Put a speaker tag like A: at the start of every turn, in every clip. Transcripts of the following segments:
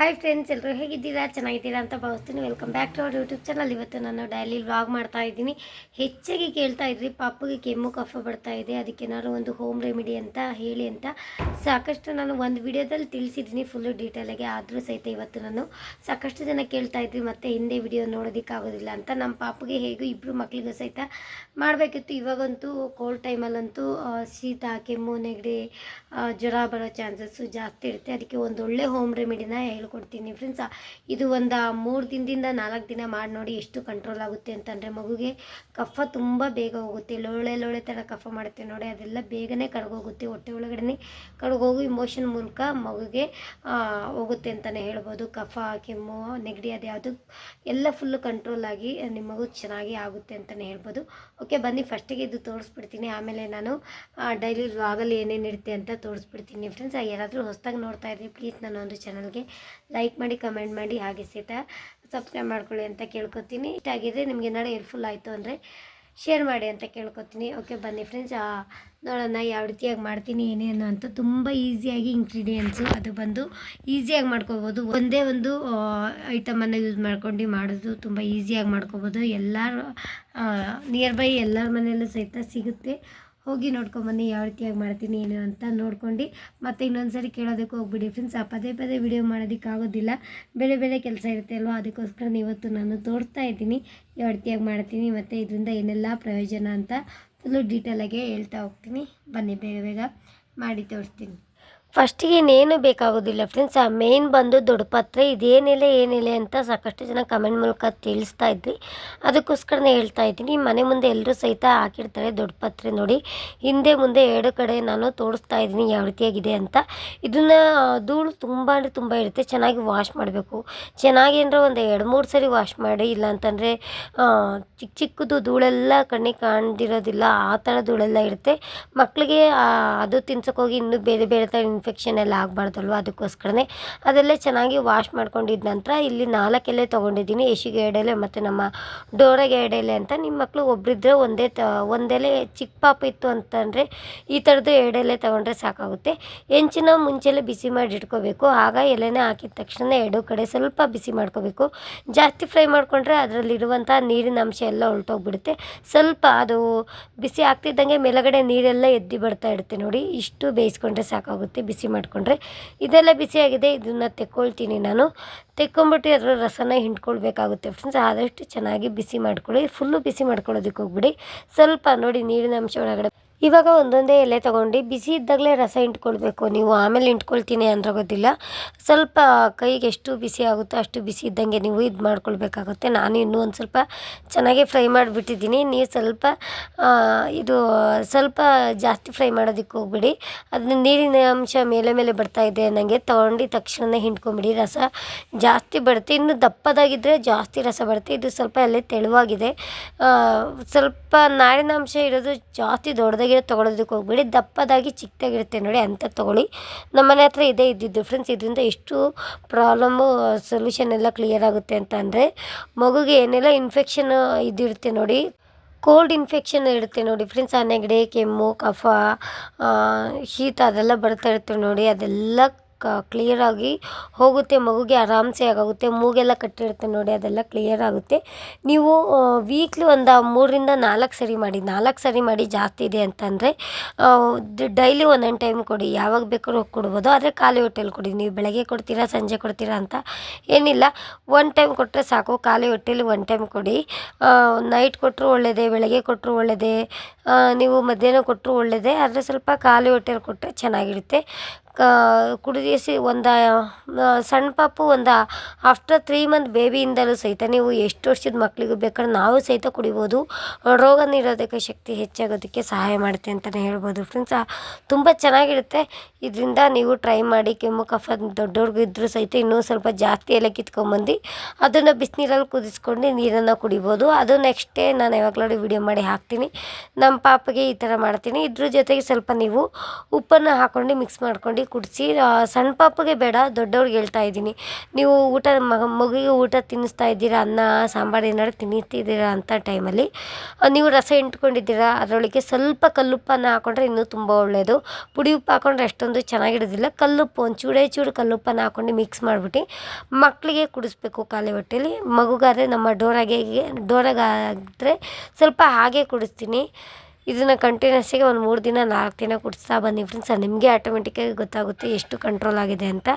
A: Hi friends ಎಲ್ಲರೂ ಹೇಗಿದ್ದೀರಾ? ಚೆನ್ನಾಗಿದ್ದೀರಾ ಅಂತ ಭಾವಿಸ್ತೀನಿ. Welcome back to our YouTube channel ಇವತ್ತು ನಾನು ಡೈಲಿ ವ್ಲಾಗ್ ಮಾಡ್ತಾ ಇದ್ದೀನಿ. ಹೆಚ್ಚಾಗಿ ಕೇಳ್ತಾ ಇದ್ರಿ ಪಾಪುಗೆ ಕೆಮ್ಮು, ಕಫ ಬರ್ತಾ ಇದೆ. ಅದಕ್ಕೆ ಏನಾದ್ರು ಒಂದು ಹೋಮ್ ರೆಮಿಡಿ ಅಂತ ಹೇಳಿ ಅಂತ ಸಾಕಷ್ಟು ನಾನು ಒಂದು ವಿಡಿಯೋದಲ್ಲಿ ತಿಳಿಸಿದ್ದೀನಿ. ಫುಲ್ಲು ಡೀಟೇಲಾಗಿ ಆದರೂ ಸಹಿತ ಇವತ್ತು ನಾನು ಸಾಕಷ್ಟು ಜನ ಕೇಳ್ತಾ ಇದ್ರಿ, ಮತ್ತೆ ಹಿಂದೆ ವಿಡಿಯೋ ನೋಡೋದಕ್ಕಾಗೋದಿಲ್ಲ ಅಂತ. ನಮ್ಮ ಪಾಪುಗೆ ಹೇಗೂ ಇಬ್ಬರು ಮಕ್ಕಳಿಗೂ ಸಹಿತ ಮಾಡಬೇಕಿತ್ತು. ಇವಾಗಂತೂ ಕೋಲ್ಡ್ ಟೈಮಲ್ಲಂತೂ ಶೀತ, ಕೆಮ್ಮು, ನೆಗಡಿ ಜ್ವರ ಬರೋ ಚಾನ್ಸಸ್ಸು ಜಾಸ್ತಿ ಇರುತ್ತೆ. ಅದಕ್ಕೆ ಒಂದು ಒಳ್ಳೆ ಹೋಮ್ ರೆಮಿಡಿನ ಹೇಳ್ಕೊಡ್ತೀನಿ ಫ್ರೆಂಡ್ಸ್, ಇದು ಒಂದು ಮೂರು ದಿನದಿಂದ ನಾಲ್ಕು ದಿನ ಮಾಡಿ ನೋಡಿ ಎಷ್ಟು ಕಂಟ್ರೋಲ್ ಆಗುತ್ತೆ ಅಂತಂದರೆ ಮಗುಗೆ ಕಫ ತುಂಬ ಬೇಗ ಹೋಗುತ್ತೆ. ಲೋಳೆ ಲೋಳೆ ಥರ ಕಫ ಮಾಡುತ್ತೆ ನೋಡಿ, ಅದೆಲ್ಲ ಬೇಗನೆ ಕಡ್ಗೋಗುತ್ತೆ ಹೊಟ್ಟೆ ಒಳಗಡೆ ಕಡ್ಗೋಗಿ ಇಮೋಷನ್ ಮೂಲಕ ಮಗುಗೆ ಹೋಗುತ್ತೆ ಅಂತಲೇ ಹೇಳ್ಬೋದು. ಕಫ, ಕೆಮ್ಮು, ನೆಗಡಿ ಅದು ಯಾವುದು ಎಲ್ಲ ಫುಲ್ಲು ಕಂಟ್ರೋಲ್ ಆಗಿ ನಿಮ್ಮ ಮಗು ಚೆನ್ನಾಗಿ ಆಗುತ್ತೆ ಅಂತಲೇ ಹೇಳ್ಬೋದು. ಓಕೆ ಬನ್ನಿ ಫಸ್ಟಿಗೆ ಇದು ತೋರಿಸ್ಬಿಡ್ತೀನಿ. ಆಮೇಲೆ ನಾನು ಡೈಲಿ ವ್ಲಾಗಲ್ಲಿ ಏನೇನು ಇರುತ್ತೆ ಅಂತ ತೋರಿಸ್ಬಿಡ್ತೀನಿ. ಫ್ರೆಂಡ್ಸ್, ಯಾರಾದರೂ ಹೊಸ್ದಾಗಿ ನೋಡ್ತಾ ಇದ್ರಿ ಪ್ಲೀಸ್ ನಾನು ಒಂದು ಚಾನಲ್ಗೆ ಲೈಕ್ ಮಾಡಿ ಕಮೆಂಟ್ ಮಾಡಿ, ಹಾಗೆ ಸಹಿತ ಸಬ್ಸ್ಕ್ರೈಬ್ ಮಾಡ್ಕೊಳ್ಳಿ ಅಂತ ಕೇಳ್ಕೊತೀನಿ. ಇಷ್ಟ ಆಗಿದ್ರೆ ನಿಮಗೆ ಏನಾದ್ರು ಹೆಲ್ಪ್ಫುಲ್ ಆಯಿತು ಅಂದರೆ ಶೇರ್ ಮಾಡಿ ಅಂತ ಕೇಳ್ಕೊತೀನಿ. ಓಕೆ ಬನ್ನಿ ಫ್ರೆಂಡ್ಸ್ ನೋಡೋಣ ಯಾವ ರೀತಿಯಾಗಿ ಮಾಡ್ತೀನಿ, ಏನೇನು ಅಂತ. ತುಂಬ ಈಸಿಯಾಗಿ ಇಂಗ್ರೀಡಿಯೆಂಟ್ಸು ಅದು ಬಂದು ಈಸಿಯಾಗಿ ಮಾಡ್ಕೋಬೋದು. ಒಂದೇ ಒಂದು ಐಟಮನ್ನು ಯೂಸ್ ಮಾಡ್ಕೊಂಡು ಮಾಡೋದು ತುಂಬ ಈಸಿಯಾಗಿ ಮಾಡ್ಕೋಬೋದು. ಎಲ್ಲರೂ ನಿಯರ್ ಬೈ ಎಲ್ಲರ ಮನೆಯಲ್ಲೂ ಸಹಿತ ಸಿಗುತ್ತೆ. ಹೋಗಿ ನೋಡ್ಕೊಂಬನ್ನಿ, ಯಾವ ರೀತಿಯಾಗಿ ಮಾಡ್ತೀನಿ, ಏನು ಅಂತ ನೋಡ್ಕೊಂಡು ಮತ್ತೆ ಇನ್ನೊಂದು ಸರಿ ಕೇಳೋದಕ್ಕೆ ಹೋಗ್ಬಿಡಿ ಫ್ರೆಂಡ್ಸ್ ಆ ಪದೇ ಪದೇ ವಿಡಿಯೋ ಮಾಡೋದಕ್ಕಾಗೋದಿಲ್ಲ. ಬೇರೆ ಬೇರೆ ಕೆಲಸ ಇರುತ್ತೆ ಅಲ್ವಾ? ಅದಕ್ಕೋಸ್ಕರ ಇವತ್ತು ನಾನು ತೋರಿಸ್ತಾ ಇದ್ದೀನಿ ಯಾವ ರೀತಿಯಾಗಿ ಮಾಡ್ತೀನಿ ಮತ್ತು ಇದರಿಂದ ಏನೆಲ್ಲ ಪ್ರಯೋಜನ ಅಂತ. ಫುಲ್ಲು ಡೀಟೇಲಾಗೆ ಹೇಳ್ತಾ ಹೋಗ್ತೀನಿ. ಬನ್ನಿ ಬೇಗ ಬೇಗ ಮಾಡಿ ತೋರಿಸ್ತೀನಿ. ಫಸ್ಟಿಗೆ ಇನ್ನೇನು ಬೇಕಾಗೋದಿಲ್ಲ ಫ್ರೆಂಡ್ಸ್ ಆ ಮೇಯ್ನ್ ಬಂದು ದೊಡ್ಡ ಪಾತ್ರೆ, ಇದೇನಿಲ್ಲ, ಏನಿಲ್ಲ ಅಂತ ಸಾಕಷ್ಟು ಜನ ಕಮೆಂಟ್ ಮೂಲಕ ತಿಳಿಸ್ತಾ ಇದ್ವಿ. ಅದಕ್ಕೋಸ್ಕರನೇ ಹೇಳ್ತಾ ಇದ್ದೀನಿ. ಮನೆ ಮುಂದೆ ಎಲ್ಲರೂ ಸಹಿತ ಹಾಕಿರ್ತಾರೆ ದೊಡ್ಡ ಪಾತ್ರೆ ನೋಡಿ. ಹಿಂದೆ ಮುಂದೆ ಎರಡು ಕಡೆ ನಾನು ತೋರಿಸ್ತಾ ಇದ್ದೀನಿ ಯಾವ ರೀತಿಯಾಗಿದೆ ಅಂತ. ಇದನ್ನು ಧೂಳು ತುಂಬ ಅಂದರೆ ತುಂಬ ಇರುತ್ತೆ. ಚೆನ್ನಾಗಿ ವಾಶ್ ಮಾಡಬೇಕು. ಚೆನ್ನಾಗಿ ಒಂದು ಎರಡು ಮೂರು ಸರಿ ವಾಶ್ ಮಾಡಿ, ಇಲ್ಲ ಅಂತಂದರೆ ಚಿಕ್ಕ ಚಿಕ್ಕದು ಧೂಳೆಲ್ಲ ಕಣ್ಣಿಗೆ ಕಾಣ್ದಿರೋದಿಲ್ಲ, ಆ ಥರ ಧೂಳೆಲ್ಲ ಇರುತ್ತೆ. ಮಕ್ಕಳಿಗೆ ಅದು ತಿನ್ಸೋಕ್ಕೋಗಿ ಇನ್ನೂ ಬೇರೆ ಬೇರೆ ಥರ ಇನ್ಫೆಕ್ಷನ್ ಎಲ್ಲ ಆಗಬಾರ್ದಲ್ವ? ಅದಕ್ಕೋಸ್ಕರನೇ ಅದೆಲ್ಲ ಚೆನ್ನಾಗಿ ವಾಶ್ ಮಾಡ್ಕೊಂಡಿದ್ದ ನಂತರ ಇಲ್ಲಿ ನಾಲ್ಕು ಎಲೆ ತೊಗೊಂಡಿದ್ದೀನಿ ಎಶಿಗೆ ಎಡೆಲೆ ಮತ್ತು ನಮ್ಮ ಡೋರೆಗೆ ಎಡೆಲೆ ಅಂತ. ನಿಮ್ಮ ಮಕ್ಕಳು ಒಬ್ಬರಿದ್ದರೆ ಒಂದೇ ತ, ಒಂದೆಲೆ ಚಿಕ್ಕ ಪಾಪ ಇತ್ತು ಅಂತಂದರೆ ಈ ಥರದ್ದು ಎಡೆಲೆ ತೊಗೊಂಡ್ರೆ ಸಾಕಾಗುತ್ತೆ. ಹೆಂಚಿನ ಮುಂಚೆಲೆ ಬಿಸಿ ಮಾಡಿ ಇಟ್ಕೋಬೇಕು. ಆಗ ಎಲೆನೇ ಹಾಕಿದ ತಕ್ಷಣ ಎರಡು ಕಡೆ ಸ್ವಲ್ಪ ಬಿಸಿ ಮಾಡ್ಕೋಬೇಕು. ಜಾಸ್ತಿ ಫ್ರೈ ಮಾಡಿಕೊಂಡ್ರೆ ಅದರಲ್ಲಿರುವಂಥ ನೀರಿನ ಅಂಶ ಎಲ್ಲ ಹೊರಟೋಗ್ಬಿಡುತ್ತೆ ಸ್ವಲ್ಪ ಅದು ಬಿಸಿ ಆಗ್ತಿದ್ದಂಗೆ ಮೇಲಗಡೆ ನೀರೆಲ್ಲ ಎದ್ದು ಬರ್ತಾ ಇರುತ್ತೆ ನೋಡಿ. ಇಷ್ಟು ಬೇಯಿಸ್ಕೊಂಡ್ರೆ ಸಾಕಾಗುತ್ತೆ. ಬಿಸಿ ಮಾಡಿಕೊಂಡ್ರೆ ಇದೆಲ್ಲ ಬಿಸಿಯಾಗಿದೆ ಇದನ್ನು ತೆಕ್ಕೊಳ್ತೀನಿ ನಾನು. ತೆಕ್ಕೊಂಬಿಟ್ಟು ಅದರ ರಸನ ಹಿಂಡ್ಕೊಳ್ಬೇಕಾಗುತ್ತೆ ಫ್ರೆಂಡ್ಸ್ ಆದಷ್ಟು ಚೆನ್ನಾಗಿ ಬಿಸಿ ಮಾಡ್ಕೊಳ್ಳಿ. ಫುಲ್ಲು ಬಿಸಿ ಮಾಡ್ಕೊಳ್ಳೋದಕ್ಕೆ ಹೋಗ್ಬಿಡಿ. ಸ್ವಲ್ಪ ನೋಡಿ ನೀರಿನ ಅಂಶ ಒಳಗಡೆ. ಇವಾಗ ಒಂದೊಂದೇ ಎಲೆ ತೊಗೊಂಡು ಬಿಸಿ ಇದ್ದಾಗಲೇ ರಸ ಇಂಟ್ಕೊಳ್ಬೇಕು ನೀವು ಆಮೇಲೆ ಇಂಟ್ಕೊಳ್ತೀನಿ ಅಂದ್ರೆ ಗೊತ್ತಿಲ್ಲ. ಸ್ವಲ್ಪ ಕೈಗೆ ಎಷ್ಟು ಬಿಸಿ ಆಗುತ್ತೋ ಅಷ್ಟು ಬಿಸಿ ಇದ್ದಂಗೆ ನೀವು ಇದು ಮಾಡ್ಕೊಳ್ಬೇಕಾಗುತ್ತೆ. ನಾನು ಇನ್ನೂ ಒಂದು ಸ್ವಲ್ಪ ಚೆನ್ನಾಗಿ ಫ್ರೈ ಮಾಡಿಬಿಟ್ಟಿದ್ದೀನಿ. ನೀವು ಸ್ವಲ್ಪ ಇದು ಸ್ವಲ್ಪ ಜಾಸ್ತಿ ಫ್ರೈ ಮಾಡೋದಕ್ಕೆ ಹೋಗ್ಬಿಡಿ. ಅದನ್ನ ನೀರಿನ ಅಂಶ ಮೇಲೆ ಮೇಲೆ ಬರ್ತಾ ಇದೆ ನನಗೆ ತೊಗೊಂಡು ತಕ್ಷಣ ಹಿಂಡ್ಕೊಂಬಿಡಿ. ರಸ ಜಾಸ್ತಿ ಬರುತ್ತೆ. ಇನ್ನು ದಪ್ಪದಾಗಿದ್ದರೆ ಜಾಸ್ತಿ ರಸ ಬರುತ್ತೆ. ಇದು ಸ್ವಲ್ಪ ಎಲೆ ತೆಳುವಾಗಿದೆ. ಸ್ವಲ್ಪ ನಾರಿನ ಅಂಶ ಇರೋದು ಜಾಸ್ತಿ ದೊಡ್ಡದಾಗಿರೋ ತೊಗೊಳೋದಕ್ಕೆ ಹೋಗ್ಬೇಡಿ. ದಪ್ಪದಾಗಿ ಚಿಕ್ಕದಾಗಿರುತ್ತೆ ನೋಡಿ, ಅಂತ ತೊಗೊಳ್ಳಿ. ನಮ್ಮ ಮನೆ ಹತ್ರ ಇದೇ ಇದ್ದಿದ್ದು ಫ್ರೆಂಡ್ಸ್ ಇದರಿಂದ ಎಷ್ಟು ಪ್ರಾಬ್ಲಮ್ಮು ಸೊಲ್ಯೂಷನ್ ಎಲ್ಲ ಕ್ಲಿಯರ್ ಆಗುತ್ತೆ ಅಂತ ಅಂದರೆ, ಮಗುಗೆ ಏನೆಲ್ಲ ಇನ್ಫೆಕ್ಷನ್ ಇದಿರುತ್ತೆ ನೋಡಿ ಕೋಲ್ಡ್ ಇನ್ಫೆಕ್ಷನ್ ಇರುತ್ತೆ ನೋಡಿ ಫ್ರೆಂಡ್ಸ್ ಆ ನೆಗಡಿ ಕೆಮ್ಮು, ಕಫ ಶೀತ ಅದೆಲ್ಲ ಬರ್ತಾ ಇರುತ್ತೆ ನೋಡಿ. ಅದೆಲ್ಲ ಕ ಕ್ಲಿಯರಾಗಿ ಹೋಗುತ್ತೆ, ಮಗುಗೆ ಆರಾಮ್ಸೆ ಆಗುತ್ತೆ ಮೂಗೆಲ್ಲ ಕಟ್ಟಿರುತ್ತೆ ನೋಡಿ, ಅದೆಲ್ಲ ಕ್ಲಿಯರ್ ಆಗುತ್ತೆ. ನೀವು ವೀಕ್ಲಿ ಒಂದು ಮೂರರಿಂದ ನಾಲ್ಕು ಸರಿ ಮಾಡಿ, ನಾಲ್ಕು ಸರಿ ಮಾಡಿ ಜಾಸ್ತಿ ಇದೆ ಅಂತಂದರೆ ಡೈಲಿ ಒಂದೊಂದು ಟೈಮ್ ಕೊಡಿ, ಯಾವಾಗ ಬೇಕಾದ್ರೂ ಕೊಡ್ಬೋದು, ಆದರೆ ಖಾಲಿ ಹೊಟ್ಟೆಲಿ ಕೊಡಿ, ನೀವು ಬೆಳಗ್ಗೆ ಕೊಡ್ತೀರಾ, ಸಂಜೆ ಕೊಡ್ತೀರಾ ಅಂತ ಏನಿಲ್ಲ. ಒನ್ ಟೈಮ್ ಕೊಟ್ಟರೆ ಸಾಕು, ಖಾಲಿ ಹೊಟ್ಟೆಲಿ ಒನ್ ಟೈಮ್ ಕೊಡಿ. ನೈಟ್ ಕೊಟ್ಟರು ಒಳ್ಳೆಯದೇ ಬೆಳಗ್ಗೆ ಕೊಟ್ಟರು ಒಳ್ಳೆಯದೇ ನೀವು ಮಧ್ಯಾಹ್ನ ಕೊಟ್ಟರು ಒಳ್ಳೆಯದೇ ಆದರೆ ಸ್ವಲ್ಪ ಖಾಲಿ ಹೊಟ್ಟೆಲಿ ಕೊಟ್ಟರೆ ಚೆನ್ನಾಗಿರುತ್ತೆ. ಕ ಕುಡಿಸಿ ಒಂದು ಸಣ್ಣ ಪಾಪು ಒಂದು ಆಫ್ಟರ್ ತ್ರೀ ಮಂತ್ ಬೇಬಿಯಿಂದಲೂ ಸಹಿತ ನೀವು ಎಷ್ಟು ವರ್ಷದ ಮಕ್ಕಳಿಗೂ ಬೇಕಾದ್ರೆ ನಾವು ಸಹಿತ ಕುಡಿಬೋದು. ರೋಗ ನಿರೋಧಕ ಶಕ್ತಿ ಹೆಚ್ಚಾಗೋದಕ್ಕೆ ಸಹಾಯ ಮಾಡುತ್ತೆ ಅಂತಲೇ ಹೇಳ್ಬೋದು. ಫ್ರೆಂಡ್ಸ್ ತುಂಬ ಚೆನ್ನಾಗಿರುತ್ತೆ. ಇದರಿಂದ ನೀವು ಟ್ರೈ ಮಾಡಿ ಕೆಮ್ಮು, ಕಫ ದೊಡ್ಡವ್ರಿಗೂ ಇದ್ದರೂ ಸಹಿತ ಇನ್ನೂ ಸ್ವಲ್ಪ ಜಾಸ್ತಿ ಎಲ್ಲ ಕಿತ್ಕೊಂಬಂದು ಅದನ್ನು ಬಿಸಿನೀರಲ್ಲಿ ಕುದಿಸ್ಕೊಂಡು ನೀರನ್ನು ಕುಡಿಬೋದು. ಅದು ನೆಕ್ಸ್ಟ್ ಡೇ ನಾನು ಯಾವಾಗಲೂ ವಿಡಿಯೋ ಮಾಡಿ ಹಾಕ್ತೀನಿ. ನಮ್ಮ ಪಾಪಗೆ ಈ ಥರ ಮಾಡ್ತೀನಿ. ಇದ್ರ ಜೊತೆಗೆ ಸ್ವಲ್ಪ ನೀವು ಉಪ್ಪನ್ನು ಹಾಕ್ಕೊಂಡು ಮಿಕ್ಸ್ ಮಾಡ್ಕೊಂಡು ಮಾಡಿ ಕುಡಿಸಿ ಸಣ್ಣ ಪಾಪಗೆ ಬೇಡ, ದೊಡ್ಡವ್ರಿಗೆ ಹೇಳ್ತಾ ಇದ್ದೀನಿ. ನೀವು ಊಟ ಮಗ ಮಗುವಿಗೆ ಊಟ ತಿನ್ನಿಸ್ತಾ ಇದ್ದೀರಾ, ಅನ್ನ, ಸಾಂಬಾರು ಏನಾದ್ರು ತಿನ್ನಿಸ್ತಿದ್ದೀರಾ ಅಂಥ ಟೈಮಲ್ಲಿ ನೀವು ರಸ ಇಂಟ್ಕೊಂಡಿದ್ದೀರಾ ಅದರೊಳಗೆ ಸ್ವಲ್ಪ ಕಲ್ಲುಪ್ಪನ್ನು ಹಾಕೊಂಡ್ರೆ ಇನ್ನೂ ತುಂಬ ಒಳ್ಳೆಯದು ಪುಡಿ ಉಪ್ಪು ಹಾಕೊಂಡ್ರೆ ಅಷ್ಟೊಂದು ಚೆನ್ನಾಗಿಡೋದಿಲ್ಲ ಕಲ್ಲುಪ್ಪು ಒಂದು ಚೂಡೇ ಚೂಡು ಕಲ್ಲುಪ್ಪನ್ನು ಹಾಕ್ಕೊಂಡು ಮಿಕ್ಸ್ ಮಾಡಿಬಿಟ್ಟು ಮಕ್ಕಳಿಗೆ ಕುಡಿಸ್ಬೇಕು ಖಾಲಿ ಹೊಟ್ಟೆಲಿ. ಮಗುಗಾದರೆ ನಮ್ಮ ಡೋರಾಗೆ, ಡೋರಾಗಾದರೆ ಸ್ವಲ್ಪ ಹಾಗೆ ಕುಡಿಸ್ತೀನಿ. ಇದನ್ನು ಕಂಟಿನ್ಯೂಸ್ಸಾಗಿ ಒಂದು ಮೂರು ದಿನ, ನಾಲ್ಕು ದಿನ ಕುಡಿಸ್ತಾ ಬನ್ನಿ ಫ್ರೆಂಡ್ಸ್ ನಿಮಗೆ ಆಟೋಮೆಟಿಕ್ಕಾಗಿ ಗೊತ್ತಾಗುತ್ತೆ ಎಷ್ಟು ಕಂಟ್ರೋಲ್ ಆಗಿದೆ ಅಂತ.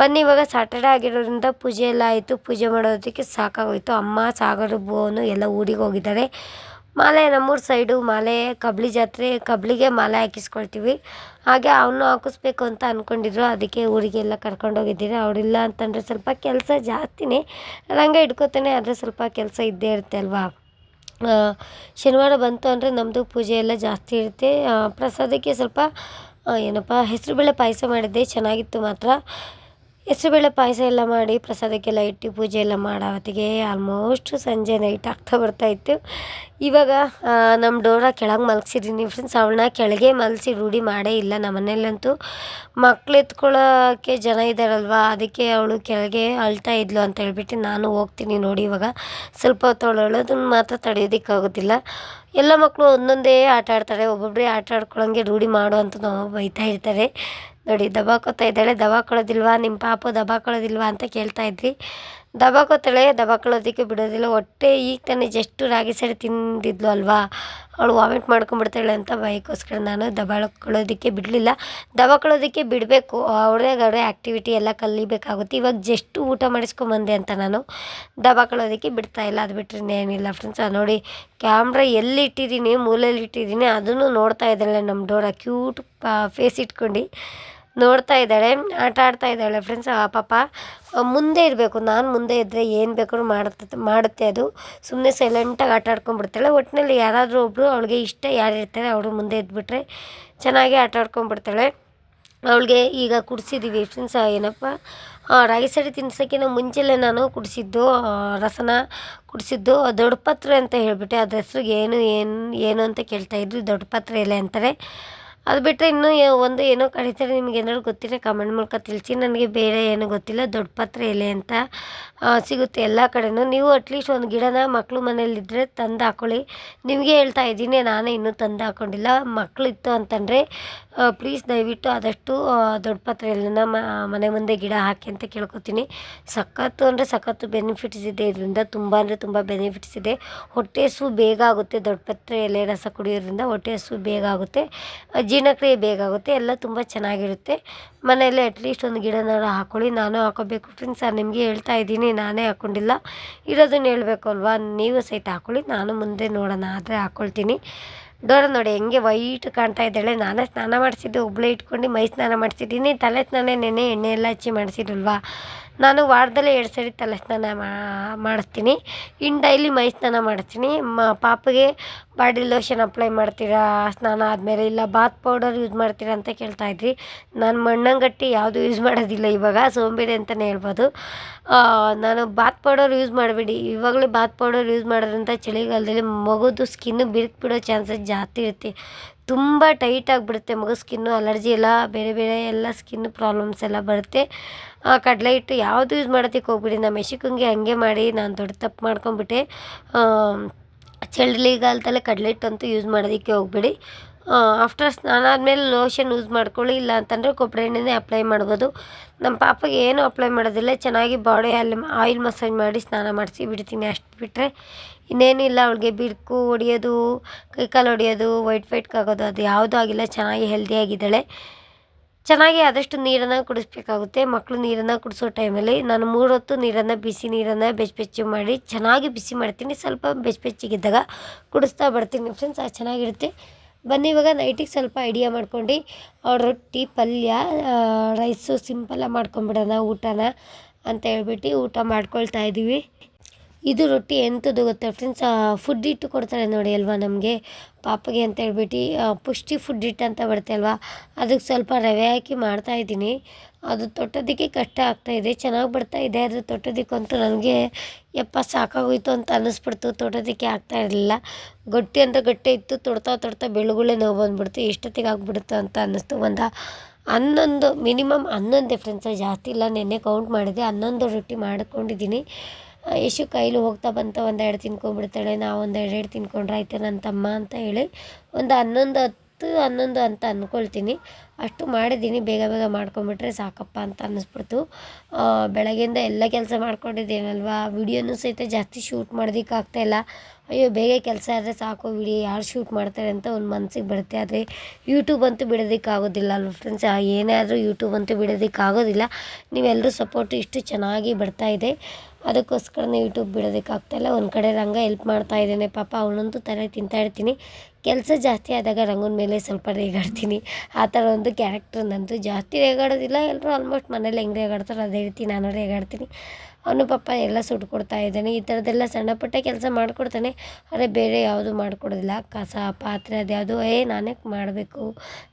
A: ಬನ್ನಿ ಇವಾಗ ಸಾಟರ್ಡೆ ಆಗಿರೋದ್ರಿಂದ ಪೂಜೆ ಎಲ್ಲ ಆಯಿತು. ಪೂಜೆ ಮಾಡೋದಕ್ಕೆ ಸಾಕಾಗೋಯಿತು. ಅಮ್ಮ, ಸಾಗರ ಬೋನು ಎಲ್ಲ ಊರಿಗೆ ಹೋಗಿದ್ದಾರೆ. ಮಾಲೆ ನಮ್ಮೂರು ಸೈಡು ಮಾಲೆ ಕಬ್ಳಿ ಜಾತ್ರೆ, ಕಬ್ಳಿಗೆ ಮಾಲೆ ಹಾಕಿಸ್ಕೊಳ್ತೀವಿ. ಹಾಗೆ ಅವನು ಹಾಕಿಸ್ಬೇಕು ಅಂತ ಅಂದ್ಕೊಂಡಿದ್ರು ಅದಕ್ಕೆ ಊರಿಗೆಲ್ಲ ಕರ್ಕೊಂಡೋಗಿದ್ದೀರಿ ಅವರಿಲ್ಲ ಅಂತಂದರೆ ಸ್ವಲ್ಪ ಕೆಲಸ ಜಾಸ್ತಿನೇ. ರಂಗ ಇಟ್ಕೋತಾನೆ, ಆದರೆ ಸ್ವಲ್ಪ ಕೆಲಸ ಇದ್ದೇ ಇರುತ್ತೆ ಅಲ್ವಾ? ಶನಿವಾರ ಬಂತು ಅಂದರೆ ನಮ್ಮದು ಪೂಜೆ ಎಲ್ಲ ಜಾಸ್ತಿ ಇರುತ್ತೆ. ಪ್ರಸಾದಕ್ಕೆ ಸ್ವಲ್ಪ ಏನಪ್ಪ, ಹೆಸರುಬೇಳೆ ಪಾಯಸ ಮಾಡಿದ್ದೆ, ಚೆನ್ನಾಗಿತ್ತು ಮಾತ್ರ. ಹೆಸರುಬೇಳೆ ಪಾಯಸ ಎಲ್ಲ ಮಾಡಿ ಪ್ರಸಾದಕ್ಕೆಲ್ಲ ಇಟ್ಟು ಪೂಜೆ ಎಲ್ಲ ಮಾಡೋ ಹೊತ್ತಿಗೆ ಆಲ್ಮೋಸ್ಟ್ ಸಂಜೆ ನೈಟ್ ಆಗ್ತಾ ಬರ್ತಾಯಿತ್ತು ಇವಾಗ ನಮ್ಮ ಡೋರ ಕೆಳಗೆ ಮಲಗಿಸಿದ್ದೀನಿ ಫ್ರೆಂಡ್ಸ್ ಅವಳನ್ನ ಕೆಳಗೆ ಮಲಗಿಸಿ ರೂಢಿ ಮಾಡೇ ಇಲ್ಲ. ನಮ್ಮ ಮನೇಲಂತೂ ಮಕ್ಳು ಎತ್ಕೊಳ್ಳೋಕ್ಕೆ ಜನ ಇದ್ದಾರಲ್ವ ಅದಕ್ಕೆ ಅವಳು ಕೆಳಗೆ ಅಳ್ತಾ ಇದ್ಲು ಅಂತ ಹೇಳ್ಬಿಟ್ಟು ನಾನು ಹೋಗ್ತೀನಿ ನೋಡಿ ಇವಾಗ. ಸ್ವಲ್ಪ ಹೊತ್ತು ಅವಳು ಅಳೋದನ್ನ ಮಾತ್ರ ತಡೆಯೋದಕ್ಕಾಗೋದಿಲ್ಲ ಎಲ್ಲ ಮಕ್ಕಳು ಒಂದೊಂದೇ ಆಟ ಆಡ್ತಾರೆ. ಒಬ್ಬೊಬ್ಬರೇ ಆಟ ಆಡ್ಕೊಳ್ಳೋಂಗೆ ರೂಢಿ ಮಾಡು ಅಂತ ನಾವು ಬೈತಾ ಇರ್ತಾರೆ. ನೋಡಿ, ದಬಾಕೋತಾ ಇದ್ದಾಳೆ, ದಬಾಕೊಳ್ಳೋದಿಲ್ವಾ? ನಿಮ್ಮ ಪಾಪು ದಬಾಕೊಳ್ಳೋದಿಲ್ವಾ ಅಂತ ಕೇಳ್ತಾ ಇದ್ವಿ. ದಬಾಕೋತಾಳೆ, ದಬಾಕೊಳ್ಳೋದಕ್ಕೆ ಬಿಡೋದಿಲ್ಲ. ಹೊಟ್ಟೆ ಈಗ ತಾನೇ ಜಸ್ಟ್ ರಾಗಿ ಸರಿ ತಿಂದಿದ್ಲು ಅಲ್ವಾ? ಅವಳು ವಾಮಿಟ್ ಮಾಡ್ಕೊಂಬಿಡ್ತಾಳೆ ಅಂತ ಬೈಕೋಸ್ಕರ ನಾನು ದಬಾಕೊಳ್ಳೋದಕ್ಕೆ ಬಿಡಲಿಲ್ಲ. ದಬಾಕೊಳ್ಳೋದಕ್ಕೆ ಬಿಡಬೇಕು. ಅವಳೇ ಅವರೇ ಆ್ಯಕ್ಟಿವಿಟಿ ಎಲ್ಲ ಕಲಿಬೇಕಾಗುತ್ತೆ. ಇವಾಗ ಜಸ್ಟ್ ಊಟ ಮಾಡಿಸ್ಕೊಂಬಂದೆ ಅಂತ ನಾನು ದಬಾಕೊಳ್ಳೋದಕ್ಕೆ ಬಿಡ್ತಾ ಇಲ್ಲ. ಅದು ಬಿಟ್ಟರೆ ಏನಿಲ್ಲ ಫ್ರೆಂಡ್ಸ್ ನೋಡಿ ಕ್ಯಾಮ್ರಾ ಎಲ್ಲಿ ಇಟ್ಟಿದ್ದೀನಿ ಮೂಲೆಯಲ್ಲಿ ಇಟ್ಟಿದ್ದೀನಿ ಅದನ್ನು ನೋಡ್ತಾ ಇದ್ದಾಳೆ ನಮ್ಮ ಡೋರ. ಕ್ಯೂಟ್ ಫೇಸ್ ಇಟ್ಕೊಂಡು. ನೋಡ್ತಾ ಇದ್ದಾಳೆ ಆಟ ಆಡ್ತಾ ಇದ್ದಾಳೆ ಫ್ರೆಂಡ್ಸ್ ಆ ಪಾಪ. ಮುಂದೆ ಇರಬೇಕು, ನಾನು ಮುಂದೆ ಇದ್ದರೆ ಏನು ಬೇಕಾದ್ರೂ ಮಾಡುತ್ತೆ ಮಾಡುತ್ತೆ ಅದು. ಸುಮ್ಮನೆ ಸೈಲೆಂಟಾಗಿ ಆಟ ಆಡ್ಕೊಂಡ್ಬಿಡ್ತಾಳೆ. ಒಟ್ಟಿನಲ್ಲಿ ಯಾರಾದರೂ ಒಬ್ಬರು ಅವಳಿಗೆ ಇಷ್ಟ ಯಾರು ಇರ್ತಾರೆ, ಅವರು ಮುಂದೆ ಇದ್ಬಿಟ್ರೆ ಚೆನ್ನಾಗಿ ಆಟ ಆಡ್ಕೊಂಡ್ಬಿಡ್ತಾಳೆ. ಅವಳಿಗೆ ಈಗ ಕುಡಿಸಿದ್ದೀವಿ ಫ್ರೆಂಡ್ಸ್ ಏನಪ್ಪ? ರಾಗಿ ಸರಿ ತಿನ್ಸೋಕ್ಕಿಂತ ಮುಂಚೆಲೇ ನಾನು ಕುಡಿಸಿದ್ದು ರಸನ ಕುಡಿಸಿದ್ದು ದೊಡ್ಡ ಪತ್ರೆ ಅಂತ ಹೇಳಿಬಿಟ್ಟೆ. ಅದ್ರ ಹೆಸ್ರಿಗೆ ಏನು ಏನು ಏನು ಅಂತ ಕೇಳ್ತಾಯಿದ್ರು ದೊಡ್ಡ ಪತ್ರೆ ಎಲೆ ಅಂತಾರೆ. ಅದು ಬಿಟ್ಟರೆ ಇನ್ನೂ ಒಂದು ಏನೋ ಕರೀತಾರೆ, ನಿಮ್ಗೆ ಏನಾದ್ರು ಗೊತ್ತಿದ್ರೆ ಕಮೆಂಟ್ ಮೂಲಕ ತಿಳಿಸಿ. ನನಗೆ ಬೇರೆ ಏನು ಗೊತ್ತಿಲ್ಲ, ದೊಡ್ಡ ಪತ್ರೆ ಎಲೆ ಅಂತ ಸಿಗುತ್ತೆ ಎಲ್ಲ ಕಡೆನೂ. ನೀವು ಅಟ್ಲೀಸ್ಟ್ ಒಂದು ಗಿಡನ ಮಕ್ಕಳು ಮನೇಲಿದ್ದರೆ ತಂದು ಹಾಕ್ಕೊಳ್ಳಿ ನಿಮಗೆ ಹೇಳ್ತಾ ಇದ್ದೀನಿ, ನಾನೇ ಇನ್ನೂ ತಂದು ಹಾಕ್ಕೊಂಡಿಲ್ಲ ಮಕ್ಕಳಿತ್ತು ಅಂತಂದರೆ ಪ್ಲೀಸ್ ದಯವಿಟ್ಟು ಆದಷ್ಟು ದೊಡ್ಡ ಪತ್ರೆ ಎಲೆನ ಮನೆ ಮುಂದೆ ಗಿಡ ಹಾಕಿ ಅಂತ ಕೇಳ್ಕೊತೀನಿ. ಸಖತ್ತು ಅಂದರೆ ಸಖತ್ತು ಬೆನಿಫಿಟ್ಸ್ ಇದೆ. ಇದರಿಂದ ತುಂಬ ಅಂದರೆ ತುಂಬ ಬೆನಿಫಿಟ್ಸ್ ಇದೆ. ಹೊಟ್ಟೆ ಹಸು ಬೇಗ ಆಗುತ್ತೆ. ದೊಡ್ಡ ಪತ್ರೆ ಎಲೆ ರಸ ಕುಡಿಯೋದ್ರಿಂದ ಹೊಟ್ಟೆ ಹಸು ಬೇಗ ಆಗುತ್ತೆ. ಜೀರ್ಣಕ್ರಿಯೆ ಬೇಗ ಆಗುತ್ತೆ, ಎಲ್ಲ ತುಂಬ ಚೆನ್ನಾಗಿರುತ್ತೆ. ಮನೆಯಲ್ಲೇ ಅಟ್ಲೀಸ್ಟ್ ಒಂದು ಗಿಡನಾರು ಹಾಕ್ಕೊಳ್ಳಿ ನಾನು ಹಾಕೋಬೇಕು. ಫ್ರೆಂಡ್ಸ್ ನಿಮಗೆ ಹೇಳ್ತಾ ಇದ್ದೀನಿ, ನಾನೇ ಹಾಕ್ಕೊಂಡಿಲ್ಲ ಇರೋದನ್ನ ಹೇಳಬೇಕು ಅಲ್ವಾ? ನೀವು ಸಹಿತ ಹಾಕ್ಕೊಳ್ಳಿ ನಾನು ಮುಂದೆ ನೋಡೋಣ, ಆದರೆ ಹಾಕ್ಕೊಳ್ತೀನಿ ಡೋರ ನೋಡಿ, ಹೆಂಗೆ ವೈಟ್ ಕಾಣ್ತಾ ಇದ್ದಾಳೆ. ನಾನೇ ಸ್ನಾನ ಮಾಡಿಸಿದ್ದು ಒಬ್ಬಳೇ ಇಟ್ಕೊಂಡು ಮೈ ಸ್ನಾನ ಮಾಡಿಸಿದ್ದೀನಿ. ತಲೆ ಸ್ನಾನ ನೆನೆ ಎಣ್ಣೆ ಎಲ್ಲ ಹಚ್ಚಿ ಮಾಡಿಸಿರಲ್ವಾ ನಾನು ವಾರದಲ್ಲೇ ಎರಡು ಸರಿ ತಲೆ ಸ್ನಾನ ಮಾಡಿಸ್ತೀನಿ. ಇನ್ನು ಡೈಲಿ ಮೈ ಸ್ನಾನ ಮಾಡಿಸ್ತೀನಿ. ಮ, ಪಾಪಗೆ ಬಾಡಿ ಲೋಷನ್ ಅಪ್ಲೈ ಮಾಡ್ತೀರಾ, ಸ್ನಾನ ಆದಮೇಲೆ ಇಲ್ಲ ಬಾತ್ ಪೌಡರ್ ಯೂಸ್ ಮಾಡ್ತೀರಾ ಅಂತ ಕೇಳ್ತಾ ಇದ್ರಿ. ನಾನು ಮಣ್ಣಂಗಟ್ಟಿ ಯಾವುದು ಯೂಸ್ ಮಾಡೋದಿಲ್ಲ ಇವಾಗ ಸೋಂಬೇರಿ ಅಂತಲೇ ಹೇಳ್ಬೋದು. ನಾನು ಬಾತ್ ಪೌಡರ್ ಯೂಸ್ ಮಾಡಬೇಡಿ. ಇವಾಗಲೇ ಬಾತ್ ಪೌಡರ್ ಯೂಸ್ ಮಾಡೋದ್ರಿಂದ ಚಳಿಗಾಲದಲ್ಲಿ ಮಗುದು ಸ್ಕಿನ್ನು ಬಿರುಕು ಬಿಡೋ ಚಾನ್ಸಸ್ ಜಾಸ್ತಿ ಇರುತ್ತೆ. ತುಂಬ ಟೈಟ್ ಆಗಿಬಿಡುತ್ತೆ ಮಗು ಸ್ಕಿನ್ನು ಅಲರ್ಜಿ ಎಲ್ಲ, ಬೇರೆ ಬೇರೆ ಎಲ್ಲ ಸ್ಕಿನ್ ಪ್ರಾಬ್ಲಮ್ಸ್ ಎಲ್ಲ ಬರುತ್ತೆ. ಕಡಲೆ ಹಿಟ್ಟು ಯಾವುದು ಯೂಸ್ ಮಾಡೋದಕ್ಕೆ ಹೋಗ್ಬಿಡಿ ನಮ್ಮ ಮೆಶಿಕಂಗೆ ಹಂಗೆ ಮಾಡಿ ನಾನು ದೊಡ್ಡ ತಪ್ಪು ಮಾಡ್ಕೊಂಬಿಟ್ಟೆ. ಚಳಿಗಾಲದಲ್ಲೇ ಕಡಲೆ ಹಿಟ್ಟಂತೂ ಯೂಸ್ ಮಾಡೋದಕ್ಕೆ ಹೋಗ್ಬೇಡಿ. ಆಫ್ಟರ್ ಸ್ನಾನ ಆದಮೇಲೆ ಲೋಷನ್ ಯೂಸ್ ಮಾಡ್ಕೊಳ್ಳಿ ಇಲ್ಲ ಅಂತಂದರೆ ಕೊಬ್ಬರಿ ಎಣ್ಣೆನೇ ಅಪ್ಲೈ ಮಾಡ್ಬೋದು. ನಮ್ಮ ಪಾಪಗೆ ಏನೂ ಅಪ್ಲೈ ಮಾಡೋದಿಲ್ಲ, ಚೆನ್ನಾಗಿ ಬಾಡಿ ಅಲ್ಲಿ ಆಯಿಲ್ ಮಸಾಜ್ ಮಾಡಿ ಸ್ನಾನ ಮಾಡಿಸಿ ಬಿಡ್ತೀನಿ ಅಷ್ಟು ಬಿಟ್ಟರೆ ಇನ್ನೇನಿಲ್ಲ ಅವಳಿಗೆ ಬಿರುಕು ಕೈ ಕಾಲು ಹೊಡೆಯೋದು ವೈಟ್ ವೈಟ್ ಆಗೋದು, ಅದು ಯಾವುದೂ ಆಗಿಲ್ಲ. ಚೆನ್ನಾಗಿ ಹೆಲ್ದಿಯಾಗಿದ್ದಾಳೆ ಚೆನ್ನಾಗಿ ಆದಷ್ಟು ನೀರನ್ನು ಕುಡಿಸ್ಬೇಕಾಗುತ್ತೆ. ಮಕ್ಕಳು ನೀರನ್ನು ಕುಡಿಸೋ ಟೈಮಲ್ಲಿ ನಾನು ಮೂರು ಹೊತ್ತು ನೀರನ್ನು, ಬಿಸಿ ನೀರನ್ನು ಬೆಚ್ಚ ಮಾಡಿ ಚೆನ್ನಾಗಿ ಬಿಸಿ ಮಾಡ್ತೀನಿ. ಸ್ವಲ್ಪ ಬೆಚ್ಚ ಬೆಚ್ಚಗಿದ್ದಾಗ ಕುಡಿಸ್ತಾ ಬರ್ತೀನಿ. ಫ್ರೆಂಡ್ಸ್ ಅದು ಚೆನ್ನಾಗಿರುತ್ತೆ. ಬನ್ನಿ, ಇವಾಗ ನೈಟಿಗೆ ಸ್ವಲ್ಪ ಐಡಿಯಾ ಮಾಡ್ಕೊಂಡು ರೊಟ್ಟಿ, ಪಲ್ಯ ರೈಸು ಸಿಂಪಲ್ಲಾಗಿ ಮಾಡ್ಕೊಂಬಿಡೋಣ ಊಟನ ಅಂತ ಹೇಳ್ಬಿಟ್ಟು ಊಟ ಮಾಡ್ಕೊಳ್ತಾ ಇದ್ದೀವಿ. ಇದು ರೊಟ್ಟಿ ಎಂಥದ್ದು ಗೊತ್ತಾ ಫ್ರೆಂಡ್ಸ್ ಫುಡ್ ಇಟ್ಟು ಕೊಡ್ತಾರೆ ನೋಡಿ ಅಲ್ವಾ ನಮಗೆ? ಪಾಪಗೆ ಅಂತ ಹೇಳ್ಬಿಟ್ಟು ಪುಷ್ಟಿ ಫುಡ್ ಇಟ್ಟು ಅಂತ ಬರುತ್ತೆ ಅಲ್ವಾ? ಅದಕ್ಕೆ ಸ್ವಲ್ಪ ರವೆ ಹಾಕಿ ಮಾಡ್ತಾ ಇದ್ದೀನಿ. ಅದು ತೊಟ್ಟೋದಕ್ಕೆ ಕಷ್ಟ ಆಗ್ತಾ ಇದೆ, ಚೆನ್ನಾಗಿ ಬರ್ತಾ ಇದೆ ಅದು ತೊಟ್ಟೋದಕ್ಕಂತೂ ನನಗೆ, ಯಪ್ಪ ಸಾಕಾಗೋಯ್ತು ಅಂತ ಅನ್ನಿಸ್ಬಿಡ್ತು. ತೊಟ್ಟೋದಕ್ಕೆ ಆಗ್ತಾ ಇರಲಿಲ್ಲ. ಗಟ್ಟಿ ಅಂದರೆ ಗಟ್ಟಿ ಇತ್ತು, ತೊಡ್ತಾ ತೊಡ್ತಾ ಬೆಳ್ಳುಗಳೇ ನೋವು ಬಂದ್ಬಿಡ್ತು ಎಷ್ಟೊತ್ತಿಗೆ ಆಗ್ಬಿಡುತ್ತೆ ಅಂತ ಅನ್ನಿಸ್ತು. ಒಂದು ಹನ್ನೊಂದು, ಮಿನಿಮಮ್ ಹನ್ನೊಂದೇ ಫ್ರೆಂಡ್ಸ್ ಜಾಸ್ತಿ ಇಲ್ಲ. ನೆನ್ನೆ ಕೌಂಟ್ ಮಾಡಿದೆ, ಹನ್ನೊಂದು ರೊಟ್ಟಿ ಮಾಡ್ಕೊಂಡಿದ್ದೀನಿ. ಯಶು ಕೈಲಿ ಹೋಗ್ತಾ ಬಂತ ಒಂದೆರಡು ತಿನ್ಕೊಂಡ್ಬಿಡ್ತಾಳೆ ನಾವು ಒಂದು ಎರಡೆರಡು ತಿನ್ಕೊಂಡ್ರೆ ಆಯ್ತು ನನ್ನ ತಮ್ಮ ಅಂತ ಹೇಳಿ, ಒಂದು ಹನ್ನೊಂದು ಹತ್ತು, ಹನ್ನೊಂದು ಅಂತ ಅಂದ್ಕೊಳ್ತೀನಿ. ಅಷ್ಟು ಮಾಡಿದ್ದೀನಿ. ಬೇಗ ಬೇಗ ಮಾಡ್ಕೊಂಬಿಟ್ರೆ ಸಾಕಪ್ಪ ಅಂತ ಅನ್ನಿಸ್ಬಿಡ್ತು. ಬೆಳಗ್ಗೆಯಿಂದ ಎಲ್ಲ ಕೆಲಸ ಮಾಡ್ಕೊಂಡಿದ್ದೀನಲ್ವಾ? ವಿಡಿಯೋನೂ ಸಹಿತ ಜಾಸ್ತಿ ಶೂಟ್ ಮಾಡೋದಕ್ಕೆ ಆಗ್ತಾಯಿಲ್ಲ ಅಯ್ಯೋ, ಬೇಗ ಕೆಲಸ ಆದರೆ ಸಾಕು ಬಿಡಿ. ಯಾರು ಶೂಟ್ ಮಾಡ್ತಾರೆ ಅಂತ ಒಂದು ಮನಸ್ಸಿಗೆ ಬರುತ್ತೆ. ಆದರೆ ಯೂಟ್ಯೂಬ್ ಅಂತೂ ಬಿಡೋದಕ್ಕಾಗೋದಿಲ್ಲ ಅಲ್ವ ಫ್ರೆಂಡ್ಸ್ ಏನೇ ಆದರೂ ಯೂಟ್ಯೂಬ್ ಅಂತೂ ಬಿಡೋದಕ್ಕಾಗೋದಿಲ್ಲ. ನೀವೆಲ್ಲರೂ ಸಪೋರ್ಟ್ ಇಷ್ಟು ಚೆನ್ನಾಗಿ ಬರ್ತಾ ಇದೆ. ಅದಕ್ಕೋಸ್ಕರನೇ ಯೂಟ್ಯೂಬ್ ಬಿಡೋದಕ್ಕೆ ಆಗ್ತಾಯಿಲ್ಲ ಒಂದು ಕಡೆ ರಂಗ ಹೆಲ್ಪ್ ಮಾಡ್ತಾ ಇದ್ದೇನೆ. ಪಾಪ ಅವನಂತೂ ತಲೆ ತಿಂತಾ ಇರ್ತೀನಿ. ಕೆಲಸ ಜಾಸ್ತಿ ಆದಾಗ ರಂಗನ ಮೇಲೆ ಸ್ವಲ್ಪ ರೇಗಾಡ್ತೀನಿ. ಆ ಥರ ಒಂದು ಕ್ಯಾರೆಕ್ಟರ್ ನಂದು. ಜಾಸ್ತಿ ರೇಗಾಡೋದಿಲ್ಲ. ಎಲ್ಲರೂ ಆಲ್ಮೋಸ್ಟ್ ಮನೇಲಿ ಹೆಂಗೆ ರೇಗಾಡ್ತಾರೋ ಅದೇ ರೀತಿ ನಾನು ರೇಗಾಡ್ತೀನಿ. ಅವನು ಪಾಪ ಎಲ್ಲ ಸುಟ್ಟು ಕೊಡ್ತಾ ಇದ್ದಾನೆ. ಈ ಥರದ್ದೆಲ್ಲ ಸಣ್ಣ ಪುಟ್ಟ ಕೆಲಸ ಮಾಡಿಕೊಡ್ತಾನೆ. ಆದರೆ ಬೇರೆ ಯಾವುದು ಮಾಡಿಕೊಡೋದಿಲ್ಲ. ಕಸ, ಪಾತ್ರೆ ಅದು ಯಾವುದು ಏ, ನಾನೇ ಮಾಡಬೇಕು.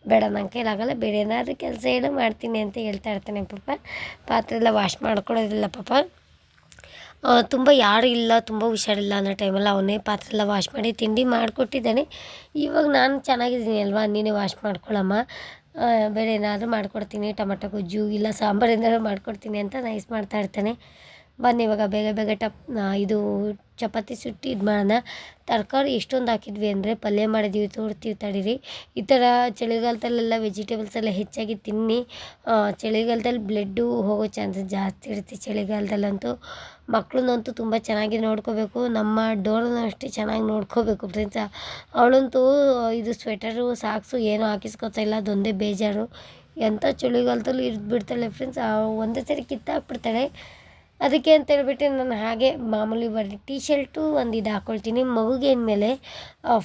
A: ಬೇಡ ನನ್ನ ಕೈಲಾಗಲ್ಲ. ಬೇರೆ ಏನಾದರೂ ಕೆಲಸ ಹೇಳು ಮಾಡ್ತೀನಿ ಅಂತ ಹೇಳ್ತಾ ಇರ್ತಾನೆ ಪಾಪ. ಪಾತ್ರೆ ಎಲ್ಲ ವಾಶ್ ಮಾಡಿಕೊಡೋದಿಲ್ಲ ಪಾಪ. ತುಂಬ ಯಾರು ಇಲ್ಲ, ತುಂಬ ಹುಷಾರಿಲ್ಲ ಅನ್ನೋ ಟೈಮಲ್ಲಿ ಅವನೇ ಪಾತ್ರೆಲ್ಲ ವಾಶ್ ಮಾಡಿ ತಿಂಡಿ ಮಾಡಿಕೊಟ್ಟಿದ್ದಾನೆ. ಇವಾಗ ನಾನು ಚೆನ್ನಾಗಿದ್ದೀನಿ ಅಲ್ವಾ? ನೀನೇ ವಾಶ್ ಮಾಡ್ಕೊಳ್ಳಮ್ಮ ಬೇರೆ ಏನಾದರೂ ಮಾಡ್ಕೊಡ್ತೀನಿ, ಟೊಮೆಟೊ, ಗೊಜ್ಜು, ಇಲ್ಲ ಸಾಂಬಾರು ಏನಾದರೂ ಮಾಡ್ಕೊಡ್ತೀನಿ ಅಂತ ನೈಸ್ ಮಾಡ್ತಾ ಇರ್ತಾನೆ. ಬನ್ನಿ ಇವಾಗ ಬೇಗ ಬೇಗ ಟಪ್ ಇದು ಚಪಾತಿ ಸುಟ್ಟು ಇದು ಮಾಡೋಣ. ತರಕಾರಿ ಎಷ್ಟೊಂದು ಹಾಕಿದ್ವಿ ಅಂದರೆ ಪಲ್ಯ ಮಾಡಿದ್ದೀವಿ ತೋಡ್ತೀವಿ ತಡೀರಿ. ಈ ಥರ ಚಳಿಗಾಲದಲ್ಲೆಲ್ಲ ವೆಜಿಟೇಬಲ್ಸ್ ಎಲ್ಲ ಹೆಚ್ಚಾಗಿ ತಿನ್ನಿ. ಚಳಿಗಾಲದಲ್ಲಿ ಬ್ಲಡ್ಡು ಹೋಗೋ ಚಾನ್ಸಸ್ ಜಾಸ್ತಿ ಇರುತ್ತೆ ಚಳಿಗಾಲದಲ್ಲಂತೂ. ಮಕ್ಕಳನ್ನಂತೂ ತುಂಬ ಚೆನ್ನಾಗಿ ನೋಡ್ಕೋಬೇಕು, ನಮ್ಮ ಡೋಲನ್ನು ಅಷ್ಟೇ ಚೆನ್ನಾಗಿ ನೋಡ್ಕೋಬೇಕು ಫ್ರೆಂಡ್ಸ್ ಅವಳಂತೂ ಇದು ಸ್ವೆಟರು ಸಾಕ್ಸು ಏನೂ ಹಾಕಿಸ್ಕೊತಾ ಇಲ್ಲ, ಅದೊಂದೇ ಬೇಜಾರು. ಎಂಥ ಚಳಿಗಾಲದಲ್ಲೂ ಇದ್ದು ಫ್ರೆಂಡ್ಸ್ ಒಂದೇ ಸರಿ ಕಿತ್ತಾಕ್ಬಿಡ್ತಾಳೆ. ಅದಕ್ಕೆ ಅಂತ ಹೇಳ್ಬಿಟ್ಟು ನಾನು ಹಾಗೆ ಮಾಮೂಲಿ ಬರೀ ಟೀ ಶರ್ಟು ಒಂದು ಇದು ಹಾಕ್ಕೊಳ್ತೀನಿ ಮಗುಗೆ ಮೇಲೆ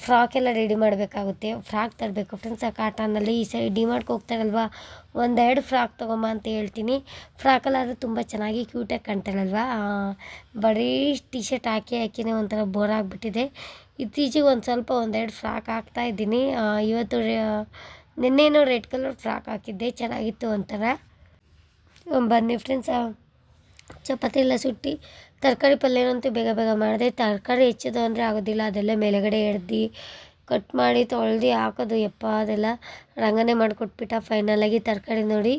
A: ಫ್ರಾಕ್ ಎಲ್ಲ ರೆಡಿ ಮಾಡಬೇಕಾಗುತ್ತೆ. ಫ್ರಾಕ್ ತರಬೇಕು. ಫ್ರೆಂಡ್ಸ್, ಆ ಕಾಟನಲ್ಲಿ ಈ ಸೈಡ್ ಡಿಮಾರ್ಟ್ಗೆ ಹೋಗ್ತಾರಲ್ವ? ಒಂದೆರಡು ಫ್ರಾಕ್ ತೊಗೊಂಬ ಅಂತ ಹೇಳ್ತೀನಿ. ಫ್ರಾಕಲ್ಲಾದ್ರೆ ತುಂಬ ಚೆನ್ನಾಗಿ ಕ್ಯೂಟಾಗಿ ಕಾಣ್ತಾಳಲ್ವ ಬರೀ ಟೀ ಶರ್ಟ್ ಹಾಕಿ ಹಾಕಿನೇ ಒಂಥರ ಬೋರ್ ಆಗಿಬಿಟ್ಟಿದೆ. ಇತ್ತೀಚೆಗೆ ಒಂದು ಸ್ವಲ್ಪ ಒಂದೆರಡು ಫ್ರಾಕ್ ಹಾಕ್ತಾ ಇದ್ದೀನಿ. ಇವತ್ತು ನಿನ್ನೇನೋ ರೆಡ್ ಕಲರ್ ಫ್ರಾಕ್ ಹಾಕಿದ್ದೆ. ಚೆನ್ನಾಗಿತ್ತು ಒಂಥರ. ಬನ್ನಿ ಫ್ರೆಂಡ್ಸ್ ಚಪಾತಿ ಎಲ್ಲ ಸುಟ್ಟು ತರಕಾರಿ ಪಲ್ಯನಂತೂ ಬೇಗ ಬೇಗ ಮಾಡಿದೆ. ತರಕಾರಿ ಹೆಚ್ಚೋದು ಅಂದರೆ ಆಗೋದಿಲ್ಲ, ಅದೆಲ್ಲ ಮೇಲುಗಡೆ ಎಡ್ದು ಕಟ್ ಮಾಡಿ ತೊಳ್ದು ಹಾಕೋದು ಯಪ್ಪ, ಅದೆಲ್ಲ ರಂಗನೆ ಮಾಡಿಕೊಟ್ಬಿಟ್ಟ ಫೈನಲಾಗಿ ತರಕಾರಿ ನೋಡಿ.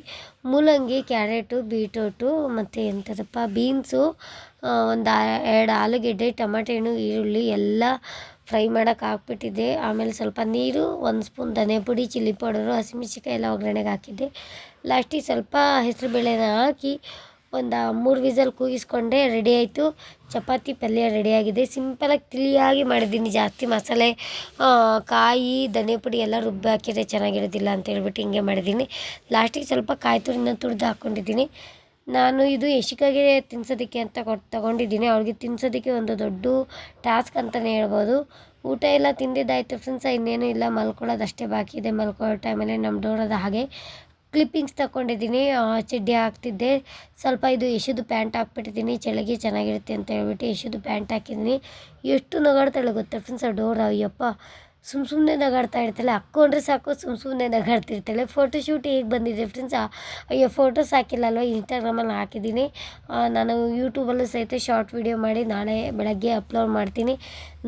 A: ಮೂಲಂಗಿ, ಕ್ಯಾರೆಟು, ಬೀಟ್ರೋಟು ಮತ್ತು ಎಂಥದಪ್ಪ ಬೀನ್ಸು ಒಂದು ಎರಡು ಆಲೂಗೆಡ್ಡೆ, ಟಮಾಟೆ ಹಣ್ಣು, ಈರುಳ್ಳಿ ಎಲ್ಲ ಫ್ರೈ ಮಾಡೋಕೆ ಹಾಕ್ಬಿಟ್ಟಿದ್ದೆ. ಆಮೇಲೆ ಸ್ವಲ್ಪ ನೀರು, ಒಂದು ಸ್ಪೂನ್ ಧನೆ ಪುಡಿ, ಚಿಲ್ಲಿ ಪೌಡರು ಹಸಿಮೆಣ್ಸಿಕಾಯಿ ಎಲ್ಲ ಒಗ್ಗರಣೆಗೆ ಹಾಕಿದ್ದೆ. ಲಾಸ್ಟಿಗೆ ಸ್ವಲ್ಪ ಹೆಸರುಬೇಳೆನ ಹಾಕಿ ಒಂದು ಮೂರು ವಿಸಲ್ ಕೂಗಿಸ್ಕೊಂಡೆ ರೆಡಿ ಆಯಿತು. ಚಪಾತಿ ಪಲ್ಯ ರೆಡಿಯಾಗಿದೆ ಸಿಂಪಲಾಗಿ ತಿಳಿಯಾಗಿ ಮಾಡಿದ್ದೀನಿ. ಜಾಸ್ತಿ ಮಸಾಲೆ ಕಾಯಿ, ಧನಿಯ ಪುಡಿ ಎಲ್ಲ ರುಬ್ಬಿ ಹಾಕಿದರೆ ಚೆನ್ನಾಗಿರೋದಿಲ್ಲ ಅಂತ ಹೇಳ್ಬಿಟ್ಟು ಹಿಂಗೆ ಮಾಡಿದ್ದೀನಿ. ಲಾಸ್ಟಿಗೆ ಸ್ವಲ್ಪ ಕಾಯಿ ತುರಿನ ತುರಿದು ಹಾಕ್ಕೊಂಡಿದ್ದೀನಿ ನಾನು ಇದು ಯಶಿಕಾಗೆ ತಿನ್ಸೋದಕ್ಕೆ ಅಂತ ಕೊಟ್ಟು ತೊಗೊಂಡಿದ್ದೀನಿ. ಅವ್ಳಿಗೆ ತಿನ್ಸೋದಕ್ಕೆ ಒಂದು ದೊಡ್ಡ ಟಾಸ್ಕ್ ಅಂತಲೇ ಹೇಳ್ಬೋದು. ಊಟ ಎಲ್ಲ ತಿಂದಿದ್ದಾಯ್ತು ಫ್ರೆಂಡ್ಸ್ ಇನ್ನೇನು ಇಲ್ಲ. ಮಲ್ಕೊಳ್ಳೋದು ಅಷ್ಟೇ ಬಾಕಿ ಇದೆ. ಮಲ್ಕೊಳ್ಳೋ ಟೈಮಲ್ಲಿ ನಮ್ಮ ಡೋರದ ಹಾಗೆ. ಕ್ಲಿಪ್ಪಿಂಗ್ಸ್ ತಗೊಂಡಿದ್ದೀನಿ ಚಡ್ಡಿ ಹಾಕ್ತಿದ್ದೆ. ಸ್ವಲ್ಪ ಇದು ಯಶುದು ಪ್ಯಾಂಟ್ ಹಾಕ್ಬಿಟ್ಟಿದ್ದೀನಿ, ಚಳಿಗೆ ಚೆನ್ನಾಗಿರುತ್ತೆ ಅಂತ ಹೇಳ್ಬಿಟ್ಟು ಯಶುದು ಪ್ಯಾಂಟ್ ಹಾಕಿದ್ದೀನಿ. ಎಷ್ಟು ನಗಾಡ್ತಾಳೆ ಗೊತ್ತಾ ಫ್ರೆಂಡ್ಸ್ ಡೋರ್ ಅಯ್ಯಪ್ಪ. ಸುಮ್ಮ ಸುಮ್ಮನೆ ನಗಾಡ್ತಾ ಇರ್ತಾಳೆ ಹಾಕ್ಕೊಂಡ್ರೆ ಸಾಕು ಸುಮ್ಮ ಸುಮ್ಮನೆ ನಗಾಡ್ತಿರ್ತಾಳೆ ಫೋಟೋ ಶೂಟ್ ಹೇಗೆ ಬಂದಿದೆ ಫ್ರೆಂಡ್ಸ್ ಅಯ್ಯೋ ಫೋಟೋಸ್ ಹಾಕಿಲ್ಲ ಅಲ್ವಾ ಇನ್ಸ್ಟಾಗ್ರಾಮಲ್ಲಿ ಹಾಕಿದ್ದೀನಿ. ನಾನು ಯೂಟ್ಯೂಬಲ್ಲೂ ಸಹಿತ ಶಾರ್ಟ್ ವಿಡಿಯೋ ಮಾಡಿ ನಾಳೆ ಬೆಳಗ್ಗೆ ಅಪ್ಲೋಡ್ ಮಾಡ್ತೀನಿ.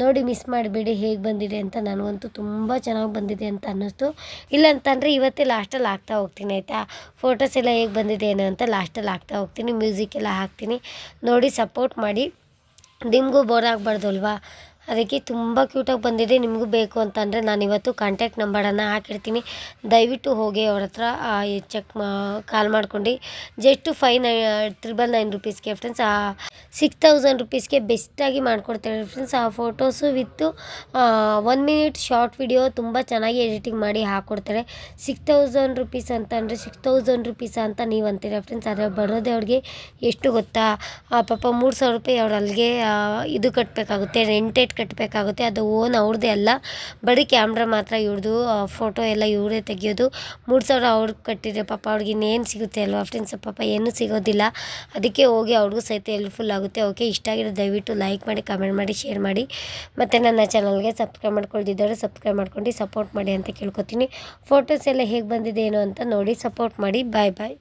A: ನೋಡಿ ಮಿಸ್ ಮಾಡಬೇಡಿ ಹೇಗೆ ಬಂದಿದೆ ಅಂತ ನನಗಂತೂ ತುಂಬ ಚೆನ್ನಾಗಿ ಬಂದಿದೆ ಅಂತ ಅನ್ನಿಸ್ತು. ಇಲ್ಲ ಅಂತಂದರೆ ಇವತ್ತೇ ಲಾಸ್ಟಲ್ಲಿ ಹಾಕ್ತಾ ಹೋಗ್ತೀನಿ, ಆಯಿತಾ? ಫೋಟೋಸ್ ಎಲ್ಲ ಹೇಗೆ ಬಂದಿದೆ ಏನೋ ಅಂತ ಲಾಸ್ಟಲ್ಲಿ ಹಾಕ್ತಾ ಹೋಗ್ತೀನಿ ಮ್ಯೂಸಿಕ್ ಎಲ್ಲ ಹಾಕ್ತೀನಿ. ನೋಡಿ ಸಪೋರ್ಟ್ ಮಾಡಿ. ನಿಮಗೂ ಬೋರ್ ಆಗಬಾರ್ದು ಅಲ್ವಾ? ಅದಕ್ಕೆ ತುಂಬ ಕ್ಯೂಟಾಗಿ ಬಂದಿದೆ. ನಿಮಗೂ ಬೇಕು ಅಂತಂದರೆ ನಾನು ಇವತ್ತು ಕಾಂಟ್ಯಾಕ್ಟ್ ನಂಬರನ್ನು ಹಾಕಿರ್ತೀನಿ. ದಯವಿಟ್ಟು ಹೋಗಿ ಅವ್ರ ಹತ್ರ ಚೆಕ್ ಮಾ ಕಾಲ್ ಮಾಡ್ಕೊಂಡು. Just five nine triple nine ರುಪೀಸ್ಗೆ friends six thousand ರುಪೀಸ್ಗೆ ಬೆಸ್ಟಾಗಿ ಮಾಡಿಕೊಡ್ತಾರೆ ಫ್ರೆಂಡ್ಸ್ ಆ photos with one minute short video ತುಂಬ ಚೆನ್ನಾಗಿ ಎಡಿಟಿಂಗ್ ಮಾಡಿ ಹಾಕ್ಕೊಡ್ತಾರೆ ಸಿಕ್ಸ್ ತೌಸಂಡ್ ರುಪೀಸ್ ಅಂತಂದರೆ ಸಿಕ್ಸ್ ತೌಸಂಡ್ ರುಪೀಸ್ ಅಂತ ನೀವು ಅಂತೀರ ಫ್ರೆಂಡ್ಸ್ ಆದರೆ ಬರೋದೇ ಅವ್ರಿಗೆ ಎಷ್ಟು ಗೊತ್ತಾ? ಆ, ಪಾಪ ಮೂರು ಸಾವಿರ ರೂಪಾಯಿ ಅವ್ರು ಅಲ್ಲಿಗೆ ಇದು ಕಟ್ಟಬೇಕಾಗುತ್ತೆ ರೆಂಟೆಡ್ ಕಟ್ಟಬೇಕಾಗುತ್ತೆ ಅದು ಓನ್ ಅವ್ರದ್ದೇ ಅಲ್ಲ. ಬರೀ ಕ್ಯಾಮ್ರಾ ಮಾತ್ರ ಇವ್ರದ್ದು ಫೋಟೋ ಎಲ್ಲ ಇವರೇ ತೆಗಿಯೋದು. ಮೂರು ಸಾವಿರ ಅವ್ರಿಗೆ ಕಟ್ಟಿದ್ರೆ ಪಾಪ ಅವ್ರಿಗೆ ಇನ್ನೇನು ಸಿಗುತ್ತೆ ಅಲ್ವಾ? ಫ್ರೆಂಡ್ಸ್ ಪಾಪ ಏನೂ ಸಿಗೋದಿಲ್ಲ. ಅದಕ್ಕೆ ಹೋಗಿ ಅವ್ರಿಗೂ ಸಹಿತ ಹೆಲ್ಪ್ಫುಲ್ ಆಗುತ್ತೆ. ಓಕೆ, ಇಷ್ಟ ಆಗಿರೋ ದಯವಿಟ್ಟು ಲೈಕ್ ಮಾಡಿ ಕಮೆಂಟ್ ಮಾಡಿ ಶೇರ್ ಮಾಡಿ. ಮತ್ತು ನನ್ನ ಚಾನಲ್ಗೆ ಸಬ್ಸ್ಕ್ರೈಬ್ ಮಾಡ್ಕೊಳ್ದಿದ್ದವರು ಸಬ್ಸ್ಕ್ರೈಬ್ ಮಾಡ್ಕೊಂಡು ಸಪೋರ್ಟ್ ಮಾಡಿ ಅಂತ ಕೇಳ್ಕೊತೀನಿ. ಫೋಟೋಸ್ ಎಲ್ಲ ಹೇಗೆ ಬಂದಿದೆ, ಏನು ಅಂತ ನೋಡಿ ಸಪೋರ್ಟ್ ಮಾಡಿ. ಬಾಯ್ ಬಾಯ್